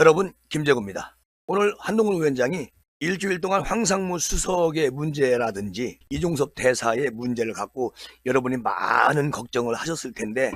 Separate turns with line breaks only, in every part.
여러분 김재구입니다. 오늘 한동훈 위원장이 일주일 동안 황상무 수석의 문제라든지 이종섭 대사의 문제를 갖고 여러분이 많은 걱정을 하셨을 텐데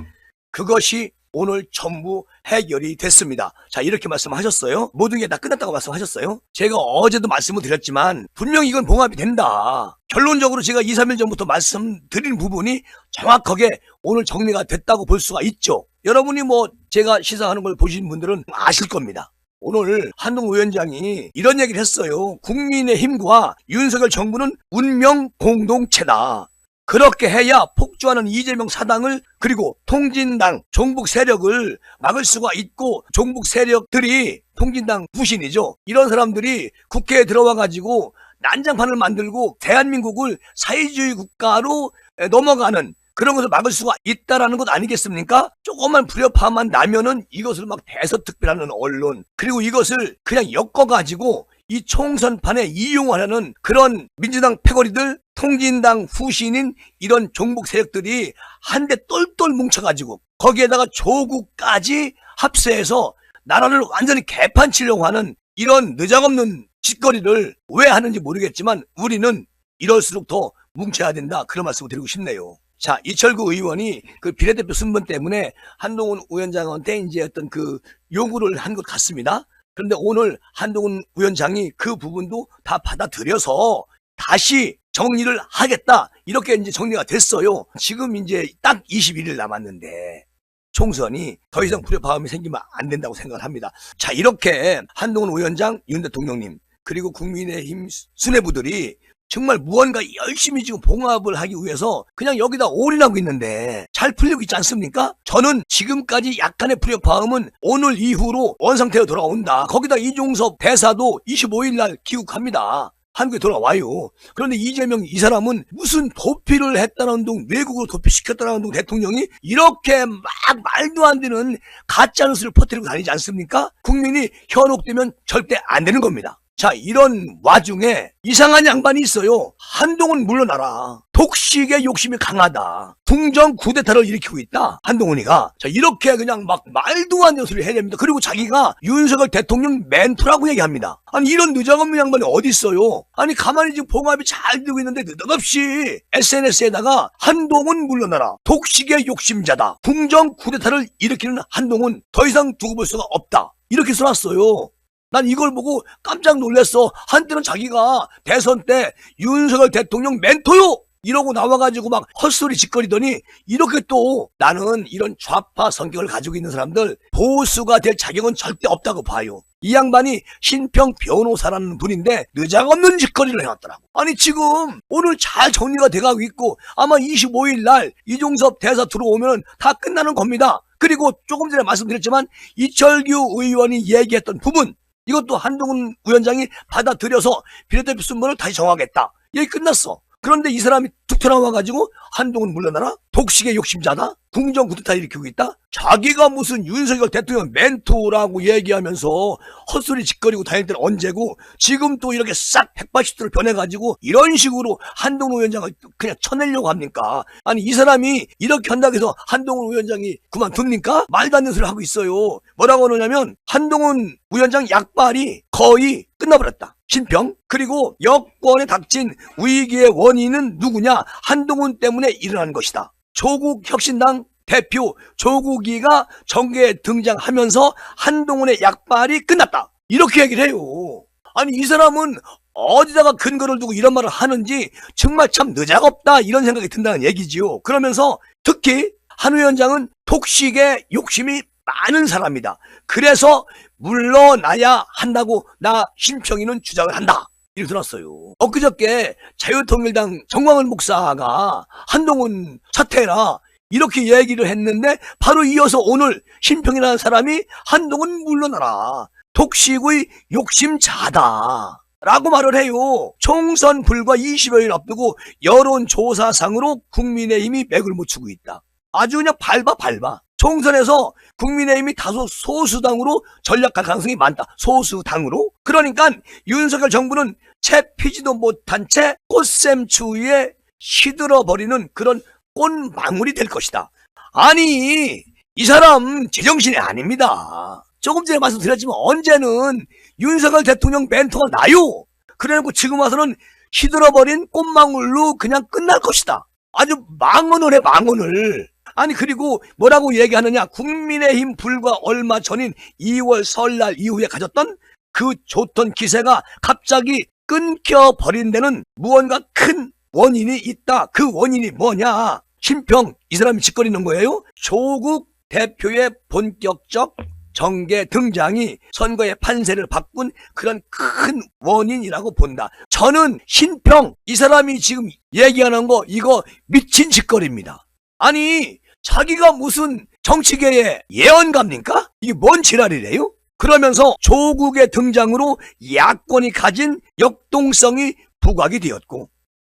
그것이 오늘 전부 해결이 됐습니다. 자, 이렇게 말씀하셨어요. 모든 게 다 끝났다고 말씀하셨어요. 제가 어제도 말씀을 드렸지만 분명히 이건 봉합이 된다. 결론적으로 제가 2, 3일 전부터 말씀드린 부분이 정확하게 오늘 정리가 됐다고 볼 수가 있죠. 여러분이 뭐 제가 시사하는 걸 보신 분들은 아실 겁니다. 오늘 한동 위원장이 이런 얘기를 했어요. 국민의힘과 윤석열 정부는 운명 공동체다. 그렇게 해야 폭주하는 이재명 사당을 그리고 통진당 종북 세력을 막을 수가 있고 종북 세력들이 통진당 부신이죠. 이런 사람들이 국회에 들어와 가지고 난장판을 만들고 대한민국을 사회주의 국가로 넘어가는 그런 것을 막을 수가 있다라는 것 아니겠습니까? 조금만 불협화만 나면은 이것을 막 대서특별하는 언론 그리고 이것을 그냥 엮어가지고 이 총선판에 이용하려는 그런 민주당 패거리들 통진당 후신인 이런 종북 세력들이 한데 똘똘 뭉쳐가지고 거기에다가 조국까지 합세해서 나라를 완전히 개판치려고 하는 이런 느작없는 짓거리를 왜 하는지 모르겠지만 우리는 이럴수록 더 뭉쳐야 된다 그런 말씀을 드리고 싶네요. 자, 이철구 의원이 그 비례대표 순번 때문에 한동훈 위원장한테 이제 어떤 그 요구를 한 것 같습니다. 그런데 오늘 한동훈 위원장이 그 부분도 다 받아들여서 다시 정리를 하겠다. 이렇게 이제 정리가 됐어요. 지금 이제 딱 21일 남았는데 총선이 더 이상 불협화음이 생기면 안 된다고 생각을 합니다. 자, 이렇게 한동훈 위원장, 윤 대통령님, 그리고 국민의힘 수뇌부들이 정말 무언가 열심히 지금 봉합을 하기 위해서 그냥 여기다 올인하고 있는데 잘 풀리고 있지 않습니까? 저는 지금까지 약간의 불협화음은 오늘 이후로 원상태로 돌아온다. 거기다 이종섭 대사도 25일 날 귀국합니다. 한국에 돌아와요. 그런데 이재명 이 사람은 무슨 도피를 했다는 둥, 외국으로 도피시켰다는 둥 대통령이 이렇게 막 말도 안 되는 가짜 뉴스를 퍼뜨리고 다니지 않습니까? 국민이 현혹되면 절대 안 되는 겁니다. 자, 이런 와중에 이상한 양반이 있어요. 한동훈 물러나라. 독식의 욕심이 강하다. 궁정 쿠데타를 일으키고 있다. 한동훈이가. 자, 이렇게 그냥 막 말도 안 되는 소리를 해야 됩니다. 그리고 자기가 윤석열 대통령 멘토라고 얘기합니다. 아니, 이런 느장없는 양반이 어디 있어요? 아니, 가만히 지금 봉합이 잘 되고 있는데 느닷없이 SNS에다가 한동훈 물러나라. 독식의 욕심자다. 궁정 쿠데타를 일으키는 한동훈 더 이상 두고 볼 수가 없다. 이렇게 써놨어요. 난 이걸 보고 깜짝 놀랐어. 한때는 자기가 대선 때 윤석열 대통령 멘토요! 이러고 나와가지고 막 헛소리 짓거리더니 이렇게 또 나는 이런 좌파 성격을 가지고 있는 사람들 보수가 될 자격은 절대 없다고 봐요. 이 양반이 신평 변호사라는 분인데 느장없는 짓거리를 해놨더라고. 아니 지금 오늘 잘 정리가 돼가고 있고 아마 25일 날 이종섭 대사 들어오면 다 끝나는 겁니다. 그리고 조금 전에 말씀드렸지만 이철규 의원이 얘기했던 부분 이것도 한동훈 위원장이 받아들여서 비례대표 순번을 다시 정하겠다. 얘기 끝났어. 그런데 이 사람이 툭 튀어나와가지고 한동훈 물러나라? 독식의 욕심자다? 궁정 구두타 일으키고 있다? 자기가 무슨 윤석열 대통령 멘토라고 얘기하면서 헛소리 짓거리고 다닐 때는 언제고 지금 또 이렇게 싹 180도를 변해가지고 이런 식으로 한동훈 위원장을 그냥 쳐내려고 합니까? 아니 이 사람이 이렇게 한다고 해서 한동훈 위원장이 그만둡니까? 말도 안 되는 소리를 하고 있어요. 뭐라고 하느냐면 한동훈 위원장 약발이 거의 끝나버렸다. 신평 그리고 여권에 닥친 위기의 원인은 누구냐? 한동훈 때문에 일어난 것이다. 조국 혁신당 대표 조국이가 정계에 등장하면서 한동훈의 약발이 끝났다. 이렇게 얘기를 해요. 아니 이 사람은 어디다가 근거를 두고 이런 말을 하는지 정말 참 느작없다 이런 생각이 든다는 얘기지요. 그러면서 특히 한 위원장은 독식의 욕심이 많은 사람이다. 그래서 물러나야 한다고 나 신평이는 주장을 한다. 이렇게 들었어요. 엊그저께 자유통일당 정광훈 목사가 한동훈 사퇴라 이렇게 얘기를 했는데 바로 이어서 오늘 신평이라는 사람이 한동훈 물러나라. 독식의 욕심자다. 라고 말을 해요. 총선 불과 20여일 앞두고 여론조사상으로 국민의힘이 맥을 못 추고 있다. 아주 그냥 밟아 밟아. 총선에서 국민의힘이 다소 소수당으로 전략할 가능성이 많다. 소수당으로. 그러니까 윤석열 정부는 채 피지도 못한 채 꽃샘추위에 시들어버리는 그런 꽃망울이 될 것이다. 아니 이 사람 제정신이 아닙니다. 조금 전에 말씀드렸지만 언제는 윤석열 대통령 멘토가 나요. 그래놓고 지금 와서는 시들어버린 꽃망울로 그냥 끝날 것이다. 아주 망언을 해 망언을. 아니 그리고 뭐라고 얘기하느냐 국민의힘 불과 얼마 전인 2월 설날 이후에 가졌던 그 좋던 기세가 갑자기 끊겨버린 데는 무언가 큰 원인이 있다. 그 원인이 뭐냐? 심평 이 사람이 짓거리는 거예요. 조국 대표의 본격적 정계 등장이 선거의 판세를 바꾼 그런 큰 원인이라고 본다. 저는 신평 이 사람이 지금 얘기하는 거 이거 미친 짓거리입니다. 아니 자기가 무슨 정치계의 예언가입니까? 이게 뭔 지랄이래요? 그러면서 조국의 등장으로 야권이 가진 역동성이 부각이 되었고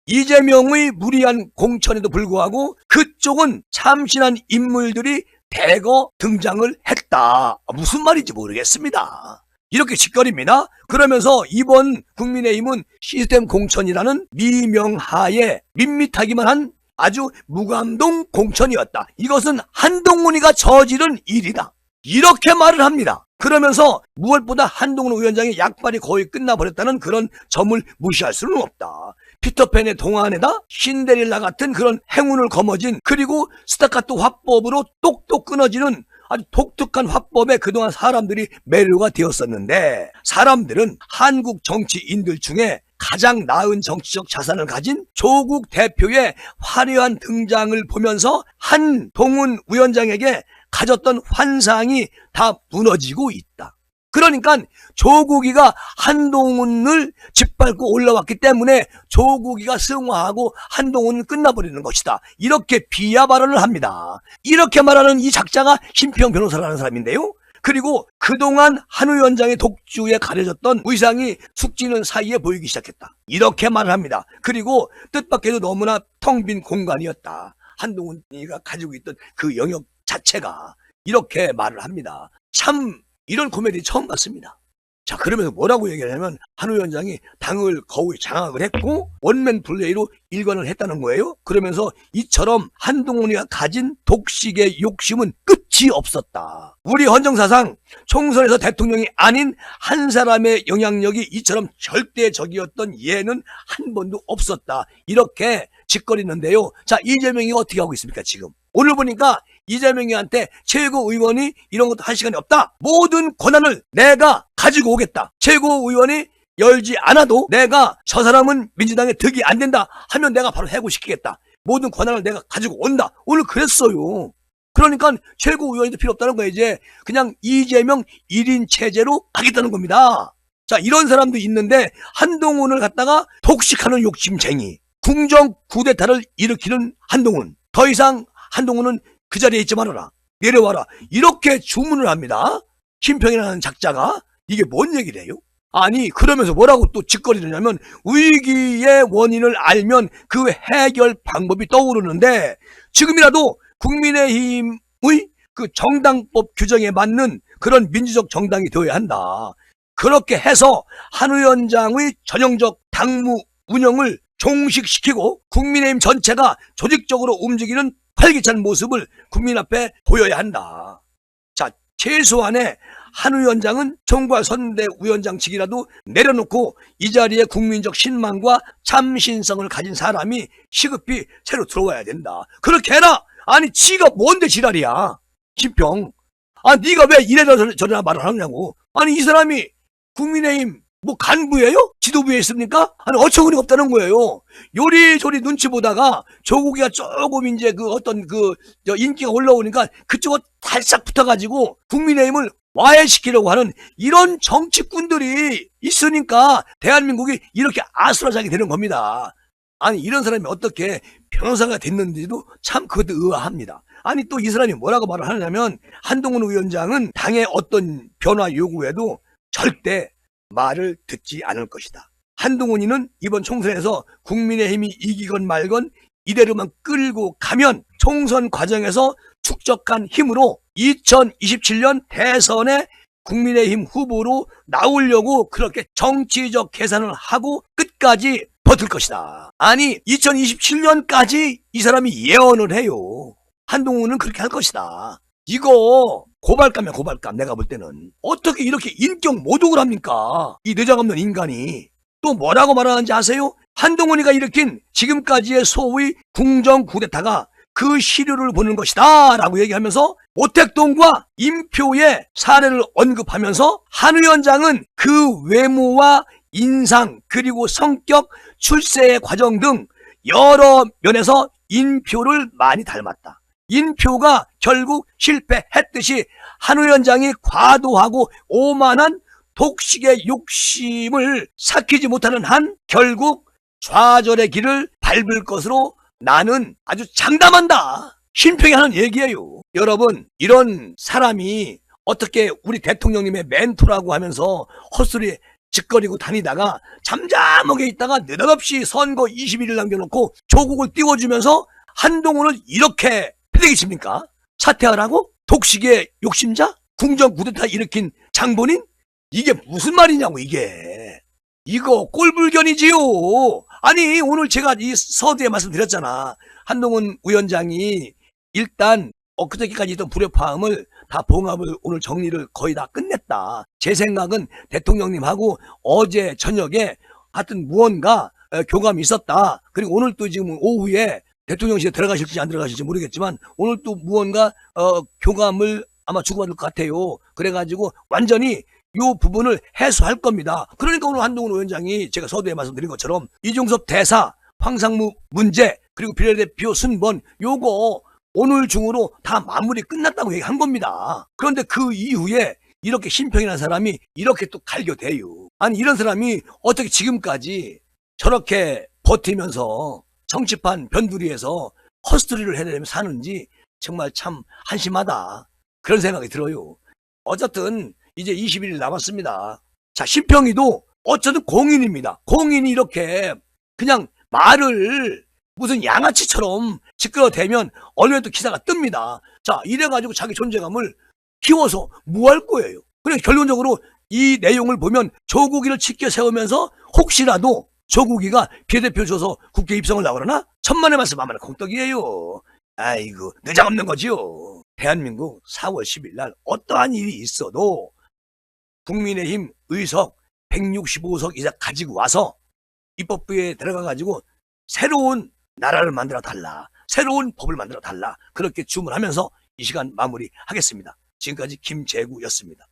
이재명의 무리한 공천에도 불구하고 그쪽은 참신한 인물들이 대거 등장을 했다. 무슨 말인지 모르겠습니다. 이렇게 짓거립니다. 그러면서 이번 국민의힘은 시스템 공천이라는 미명하에 밋밋하기만 한 아주 무감동 공천이었다. 이것은 한동훈이가 저지른 일이다. 이렇게 말을 합니다. 그러면서 무엇보다 한동훈 위원장의 약발이 거의 끝나버렸다는 그런 점을 무시할 수는 없다. 피터팬의 동안에다 신데렐라 같은 그런 행운을 거머쥔 그리고 스타카토 화법으로 똑똑 끊어지는 아주 독특한 화법에 그동안 사람들이 매료가 되었었는데 사람들은 한국 정치인들 중에 가장 나은 정치적 자산을 가진 조국 대표의 화려한 등장을 보면서 한동훈 위원장에게 가졌던 환상이 다 무너지고 있다. 그러니까 조국이가 한동훈을 짓밟고 올라왔기 때문에 조국이가 승화하고 한동훈은 끝나버리는 것이다. 이렇게 비하 발언을 합니다. 이렇게 말하는 이 작자가 심평 변호사라는 사람인데요. 그리고 그동안 한 위원장의 독주에 가려졌던 의상이 숙지는 사이에 보이기 시작했다. 이렇게 말을 합니다. 그리고 뜻밖에도 너무나 텅 빈 공간이었다. 한동훈이가 가지고 있던 그 영역 자체가 이렇게 말을 합니다. 참 이런 코미디 처음 봤습니다. 자 그러면서 뭐라고 얘기를 하냐면 한 위원장이 당을 거의 장악을 했고 원맨 플레이로 일관을 했다는 거예요. 그러면서 이처럼 한동훈이가 가진 독식의 욕심은 끝이 없었다. 우리 헌정사상 총선에서 대통령이 아닌 한 사람의 영향력이 이처럼 절대적이었던 예는 한 번도 없었다. 이렇게 짓거리는데요. 자 이재명이 어떻게 하고 있습니까 지금? 오늘 보니까 이재명이한테 최고의원이 이런 것도 할 시간이 없다. 모든 권한을 내가 가지고 오겠다. 최고의원이 열지 않아도 내가 저 사람은 민주당에 득이 안 된다 하면 내가 바로 해고시키겠다. 모든 권한을 내가 가지고 온다. 오늘 그랬어요. 그러니까 최고의원이 필요 없다는 거예요. 이제 그냥 이재명 1인 체제로 가겠다는 겁니다. 자, 이런 사람도 있는데 한동훈을 갖다가 독식하는 욕심쟁이. 궁정 쿠데타를 일으키는 한동훈. 더 이상 한동훈은 그 자리에 있지 말아라. 내려와라. 이렇게 주문을 합니다. 심평이라는 작자가 이게 뭔 얘기래요? 아니 그러면서 뭐라고 또 짓거리느냐면 위기의 원인을 알면 그 해결 방법이 떠오르는데 지금이라도 국민의힘의 그 정당법 규정에 맞는 그런 민주적 정당이 되어야 한다. 그렇게 해서 한 위원장의 전형적 당무 운영을 종식시키고 국민의힘 전체가 조직적으로 움직이는 활기찬 모습을 국민 앞에 보여야 한다. 자, 최소한의 한 위원장은 정부와 선대 위원장직이라도 내려놓고 이 자리에 국민적 신망과 참신성을 가진 사람이 시급히 새로 들어와야 된다. 그렇게 해라. 아니 지가 뭔데 지랄이야. 신평. 아 네가 왜 이래라 저래라 말을 하느냐고. 아니 이 사람이 국민의힘 뭐 간부예요? 지도부에 있습니까? 아니 어처구니가 없다는 거예요. 요리조리 눈치 보다가 조국이가 조금 이제 그 어떤 그저 인기가 올라오니까 그쪽을 살짝 붙어가지고 국민의힘을 와해시키려고 하는 이런 정치꾼들이 있으니까 대한민국이 이렇게 아수라장이 되는 겁니다. 아니 이런 사람이 어떻게 변호사가 됐는지도 참 그것도 의아합니다. 아니 또 이 사람이 뭐라고 말을 하냐면 한동훈 위원장은 당의 어떤 변화 요구에도 절대 말을 듣지 않을 것이다. 한동훈이는 이번 총선에서 국민의힘이 이기건 말건 이대로만 끌고 가면 총선 과정에서 축적한 힘으로 2027년 대선에 국민의힘 후보로 나오려고 그렇게 정치적 계산을 하고 끝까지 버틸 것이다. 아니 2027년까지 이 사람이 예언을 해요. 한동훈은 그렇게 할 것이다. 이거 고발감이야 고발감 내가 볼 때는 어떻게 이렇게 인격 모독을 합니까? 이 내장 없는 인간이 또 뭐라고 말하는지 아세요? 한동훈이가 일으킨 지금까지의 소위 궁정 쿠데타가 그 시류를 보는 것이다 라고 얘기하면서 오택동과 임표의 사례를 언급하면서 한 위원장은 그 외모와 인상 그리고 성격 출세의 과정 등 여러 면에서 인표를 많이 닮았다. 인표가 결국 실패했듯이 한 위원장이 과도하고 오만한 독식의 욕심을 삭히지 못하는 한 결국 좌절의 길을 밟을 것으로 나는 아주 장담한다. 심평이 하는 얘기예요. 여러분, 이런 사람이 어떻게 우리 대통령님의 멘토라고 하면서 헛소리 짓거리고 다니다가 잠잠하게 있다가 느닷없이 선거 21일 남겨놓고 조국을 띄워주면서 한동훈을 이렇게 패대기칩니까? 사퇴하라고? 독식의 욕심자? 궁정 구데타 일으킨 장본인? 이게 무슨 말이냐고 이게 이거 꼴불견이지요 아니 오늘 제가 이 서두에 말씀드렸잖아 한동훈 위원장이 일단 엊그저께까지 있던 불협화음을 다 봉합을 오늘 정리를 거의 다 끝냈다 제 생각은 대통령님하고 어제 저녁에 하여튼 무언가 어, 교감이 있었다 그리고 오늘 또 지금 오후에 대통령실에 들어가실지 안 들어가실지 모르겠지만 오늘 또 무언가 어, 교감을 아마 주고받을 것 같아요 그래가지고 완전히 요 부분을 해소할 겁니다. 그러니까 오늘 한동훈 위원장이 제가 서두에 말씀드린 것처럼 이종섭 대사, 황상무 문제, 그리고 비례대표 순번 요거 오늘 중으로 다 마무리 끝났다고 얘기한 겁니다. 그런데 그 이후에 이렇게 심평이라는 사람이 이렇게 또 갈겨대요. 아니 이런 사람이 어떻게 지금까지 저렇게 버티면서 정치판 변두리에서 헛소리를 해내며 사는지 정말 참 한심하다. 그런 생각이 들어요. 어쨌든 이제 21일 남았습니다. 자, 심평이도 어쨌든 공인입니다. 공인이 이렇게 그냥 말을 무슨 양아치처럼 지끌어대면 언론에도 기사가 뜹니다. 자, 이래가지고 자기 존재감을 키워서 뭐 할 거예요? 그래, 결론적으로 이 내용을 보면 조국이를 지켜 세우면서 혹시라도 조국이가 비례대표 줘서 국회 입성을 나오려나? 천만의 말씀 아마나 공떡이에요. 아이고, 내장 없는 거지요. 대한민국 4월 10일 날 어떠한 일이 있어도 국민의힘 의석 165석 이상 가지고 와서 입법부에 들어가 가지고 새로운 나라를 만들어 달라. 새로운 법을 만들어 달라. 그렇게 주문하면서 이 시간 마무리하겠습니다. 지금까지 김재구였습니다.